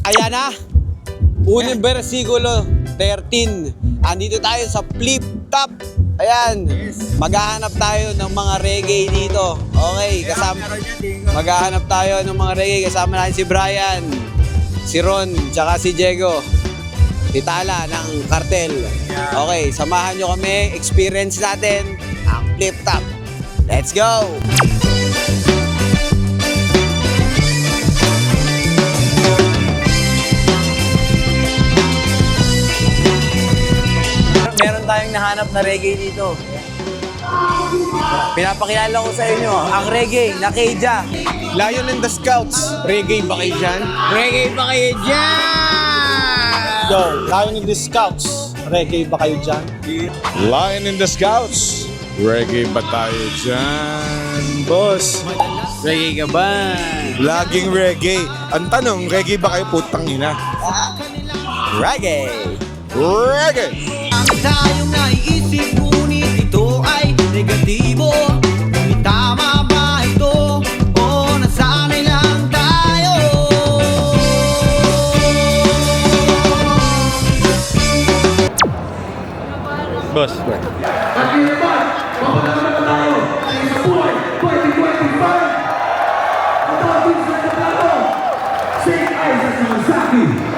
Ayan na, unang versikulo 13. Andito tayo sa Flip Top. Ayan, maghahanap tayo ng mga reggae dito. Okay, kasama, maghahanap tayo ng mga reggae. Kasama natin si Brian, si Ron, tsaka si Diego. Si Tala ng Cartel. Okay, samahan nyo kami. Experience natin ang Flip Top. Let's go! Meron tayong nahanap na reggae dito. Pinapakilala ko sa inyo, ang reggae na Keja. Lion and the Scouts. Reggae ba kayo dyan? Reggae pa kayo dyan! Yo, Lion and the Scouts. Reggae ba kayo dyan? Lion in the Scouts. Reggae ba tayo dyan, boss? Reggae ka ba? Laging reggae. Ang tanong, reggae ba kayo putang ina? Reggae! Reggae! Ang tayong naiisip ngunit ito ay negatibo Ngunit tama ba ito o nasanay lang tayo? Boss. Tama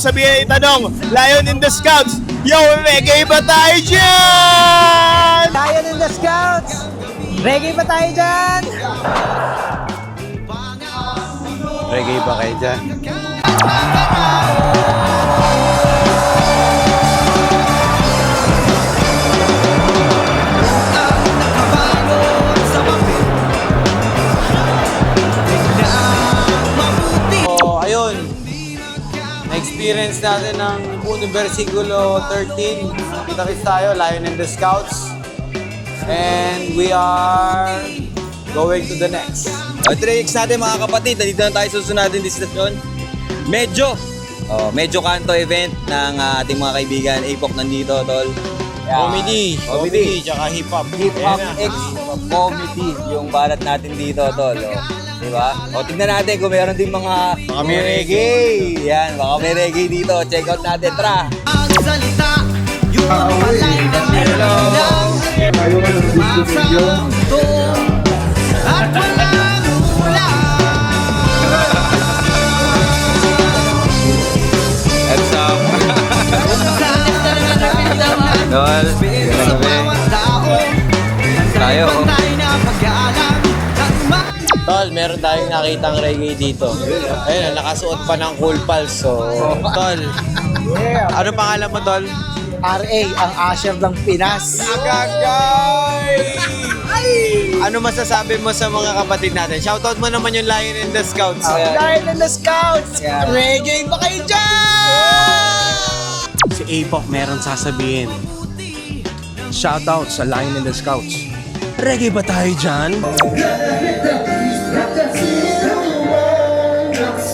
ako sabihin, itanong, Lion in the Scouts, yo, reggae ba tayo dyan? Lion in the Scouts! Reggae pa tayo dyan! Reggae pa kayo dyan? Na-experience natin ng unang versikulo 13. Kita-kits tayo, Lion and the Scouts. And we are going to the next. Uh, next natin mga kapatid, nandito na tayo sa susunod natin destinasyon. Medyo, oh, medyo kanto event ng ah, ating mga kaibigan. APOC nandito, tol. Comedy. Comedy. tsaka hip-hop. Hip Hop Ayan na. X Comedy, yung balat natin dito, tol. Oh. Di ba? O, tignan natin kung meron din mga... Baka may reggae. Yan, baka may reggae dito. Check out natin, tara. ang salita Yung palay na nilang Masamto At walang What's up? Bawat tao Tayo. Meron tayong nakitang reggae dito. Ayun, nakasuot pa ng cool pals. So, Tol, ano pangalan mo, Tol? RA, ang Asher ng Pinas. Agagay! Ano masasabi mo sa mga kapatid natin? Shoutout mo naman yung Lion and the Scouts. Lion and the Scouts. Reggae ba kayo dyan? si APOC meron sasabihin. Shoutout sa Lion and the Scouts. Reggae ba tayo dyan?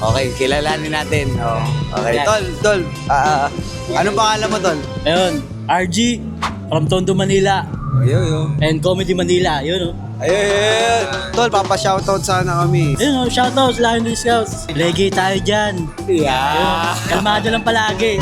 Okay, kilalanin natin. Oh, okay, Tol, Tol. Ah, ah, anong pangalan mo, Tol? Ayun, RG from Tondo, Manila. Ayun, ayun. And Comedy Manila, yun oh. Ayun, Tol, papashoutout sana kami. Ayun oh, shoutouts, Lion and Scouts. Reggae tayo dyan. Yeah. Ayun, kalmado lang palagi.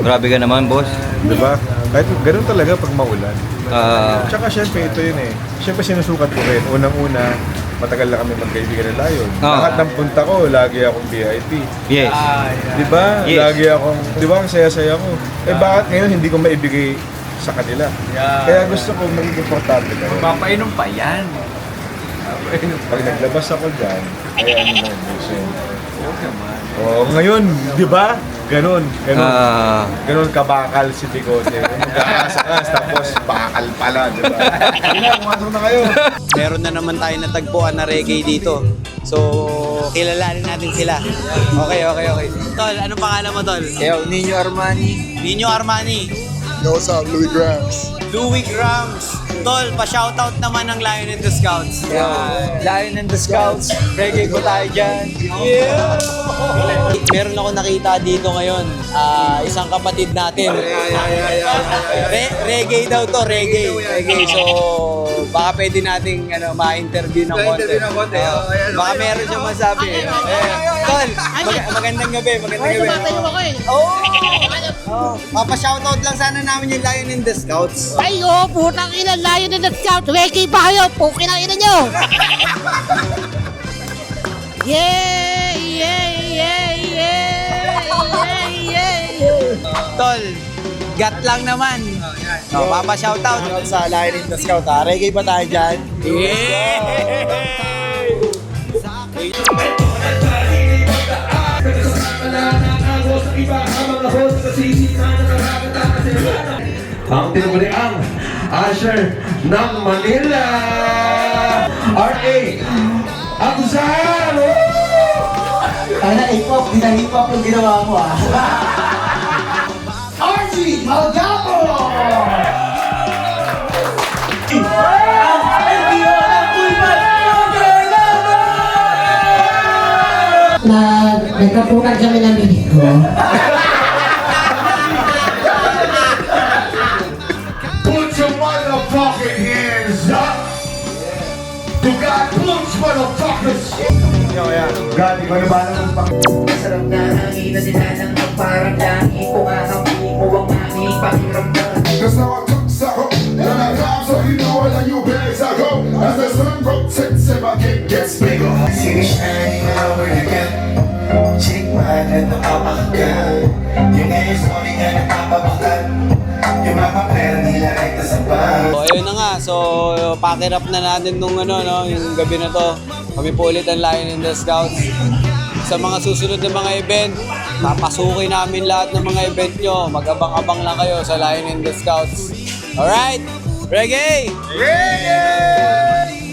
Grabe ka naman, boss. Di ba? Kahit ganun talaga pag maulan. Ah, Tsaka syempre ito yun eh. Syempre sinusukat ko rin. Unang-una, matagal na kami magkaibigan ng Lion. Oo. Lahat ng punta ko, lagi akong VIP. yes. Di ba? Yes. Lagi akong, di ba ang saya-saya ko. Eh bakit ngayon hindi ko maibigay sa kanila. Kaya gusto ko maging importante kayo. Papainom pa yan. Pag naglabas ako dyan, ay ano na, Oo, ngayon, di ba? Ganon, ganon. Ah. Ganon kabakal si Bigote. Magkakasakas, tapos bakal pala, di ba? Hindi na, pumasok na kayo. Meron na naman tayo natagpuan na reggae dito. So, kilalanin natin sila. Okay, okay, okay. Tol, ano pangalan mo, Tol? Yo, Nino Armani. Nino Armani. Yo, what's up? Louis Grams. Louis Grams. Tol, pa-shoutout naman ng Lion and the Scouts. Lion and the Scouts. Reggae ko tayo dyan. Yeah! Meron ako nakita dito ngayon. Ah, isang kapatid natin. Re- reggae daw to, reggae. Reggae. So, baka pwede nating ano, ma-interview ng konti. Oo. baka meron siyang masabi. Eh, Tol, mag- magandang gabi, magandang gabi. Oo! Oh, Papa-shoutout lang sana namin yung Lion and the Scouts. Ay, oh, putang ina, layo na nag-scout. Reggae ba kayo? Pukin ang ina nyo. yeah, yeah, yeah, yeah, yeah, yeah, yeah. Tol, gat lang naman. Oh, Papa shoutout. Sa Lion in the Scout ha. Reggae ba tayo dyan? Ang tinuli ang Asher ng Manila R.A. Akuzan! Sana hip-hop, di na hip-hop yung ginawa mo ah. RG Malgapo! Na nagkapunan kami ng binig Put motherfuckers! God, ikaw na ba ng pang... Masarap na hangin na sinanang parang langit Pumakampi mo ang aming pakiramdam That's how I took Saho. And I come, so you know where you bags I go. As the sun rotates and my cake gets bigger. Sige na nga. So, up na natin nung ano, no, yung gabi na to. Kami po ulit ang Lion and the Scouts. Sa mga susunod na mga event, papasukin namin lahat ng mga event nyo. Mag-abang-abang lang kayo sa Lion and the Scouts. Alright? Reggae! Reggae!